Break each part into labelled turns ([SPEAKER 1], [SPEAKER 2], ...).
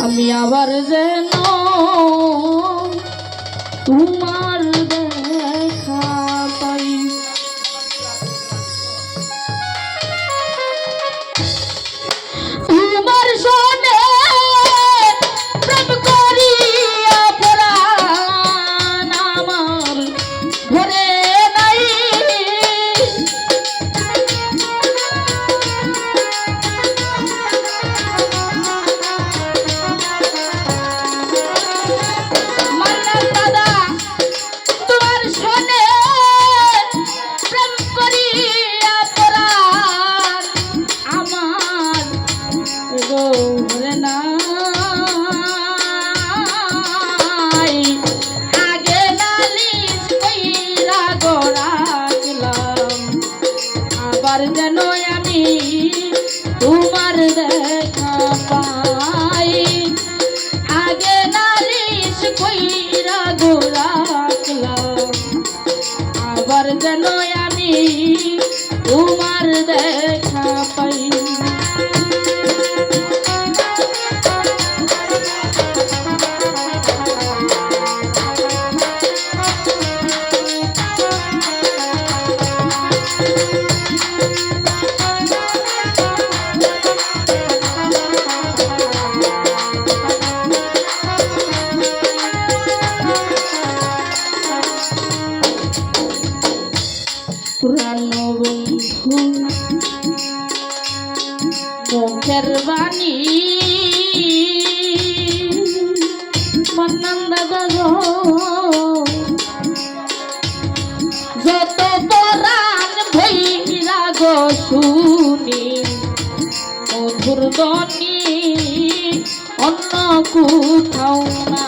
[SPEAKER 1] আমি আবার যেন তোমার you. ধনী অন্য কোথাও না।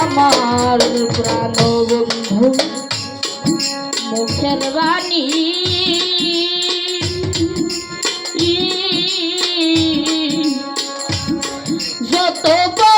[SPEAKER 1] আমার প্রাণ বন্ধু মুখের বাণী toca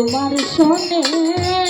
[SPEAKER 1] তোমার সনে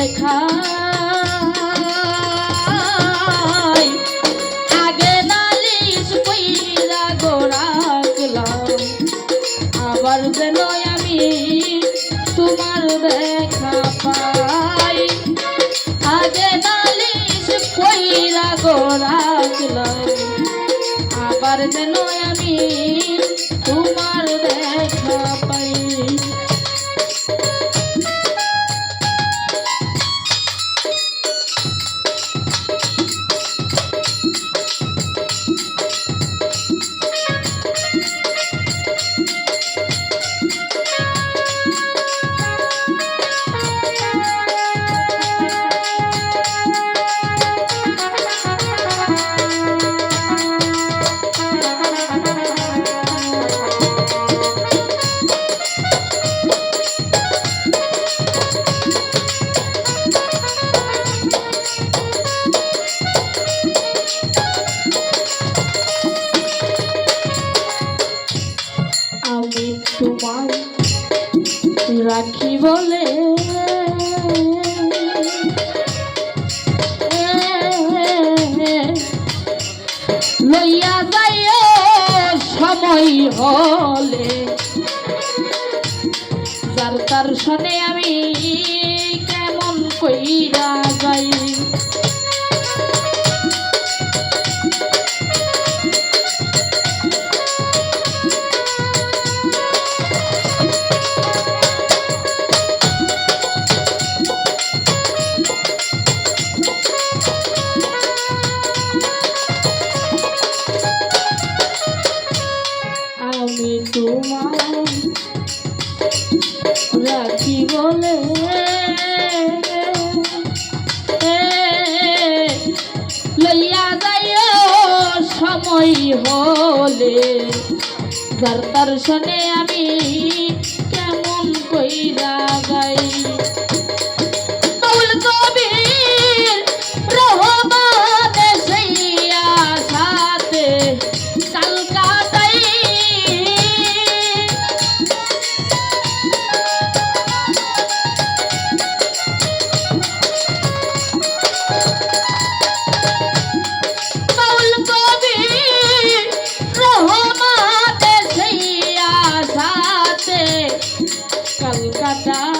[SPEAKER 1] দেখাই। আগে নালিশ কইরা গোড়াকলাম আবার যেন আমি তোমার দেখা পাই। আগে নালিশ কইরা গোড়াকলাম আবার যেন আমি সময় হলে যার তার সনে আমি কেমন কইরা বলে যার তার শোনে আমি কেমন কইরা দাদা